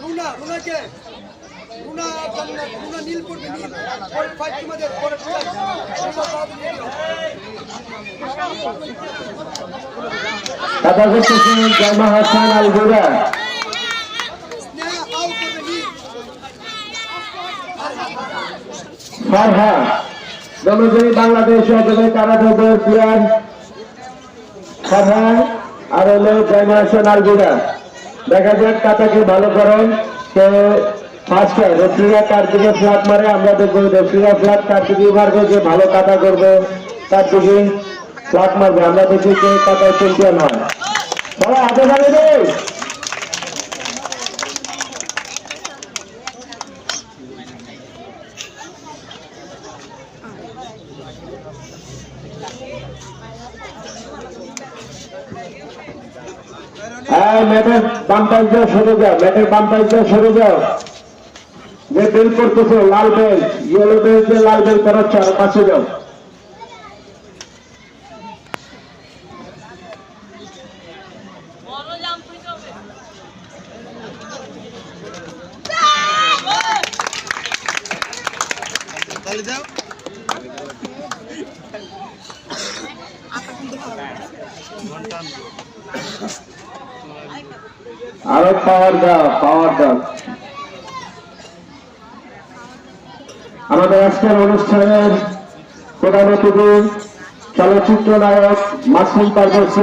রুনা রুনাকে রুনা জান্নাত রুনা নীল করবে নীল পরে ফাইট তোমাদের পরে ফোর করতেছেন জামা হাসান আল বাংলাদেশ সহযোগী কারাদর প্লেয়ার ফারহা আর হলো জামা হাসান দেখা যাক কাতাকে ভালো করো তো ফার্স্ট রেফ্রিরা কার দিকে ফ্ল্যাট মারে, আমরা দেখব রেফ্রিরা ফ্ল্যাট কার মারবে যে ভালো কাটা করবে, তার ফ্ল্যাট মারবে। আমরা দেখি যে কাতায় চ্যাম্পিয়ন হয়। বাবা হাতে জানে হ্যাঁ ম্যাটের বাম পাশ দিয়ে সরে যাও ম্যাটের বাম পাশ দিয়ে সরে যাও। যে বেল করতেছো লাল বেল ইয়েলো বেল দিয়ে লাল বেল করাচ্ছ আর পাশে যাও। আরও পাওয়ার দাও পাওয়ার দাও। আমাদের আজকের অনুষ্ঠানের প্রধান অতিথি, চলচ্চিত্র নায়ক মাসুম পারভেজ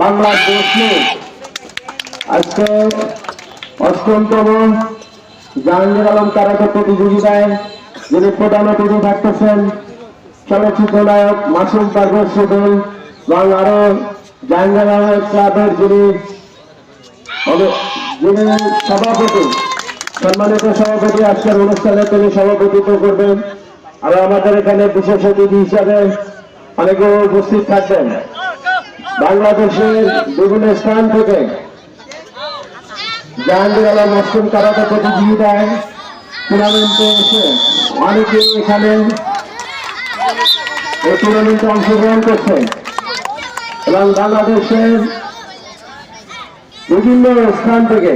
বাংলার দেশে আজকে অষ্টমতম জাহাঙ্গীর আলম কারাতে প্রতিযোগিতায় যিনি প্রধান অতিথি থাকতেছেন, চলচ্চিত্র নায়ক মাসুম পারভেজ সুগন এবং আরও জাহাঙ্গীর আলম ক্লাবের যিনি সভাপতি। সম্মানিত সভাপতি, আজকের অনুষ্ঠানে তিনি সভাপতিত্ব করবেন। আর আমাদের এখানে বিশেষ অতিথি হিসাবে অনেকে উপস্থিত থাকবেন। বাংলাদেশের বিভিন্ন স্থান থেকে জাহাঙ্গীর আলম অষ্টম কারাতে প্রতিযোগিতায় টুর্নামেন্টে এসে অনেকেই এখানে এই টুর্নামেন্টে অংশগ্রহণ করছেন। এবং বাংলাদেশের বিভিন্ন স্থান থেকে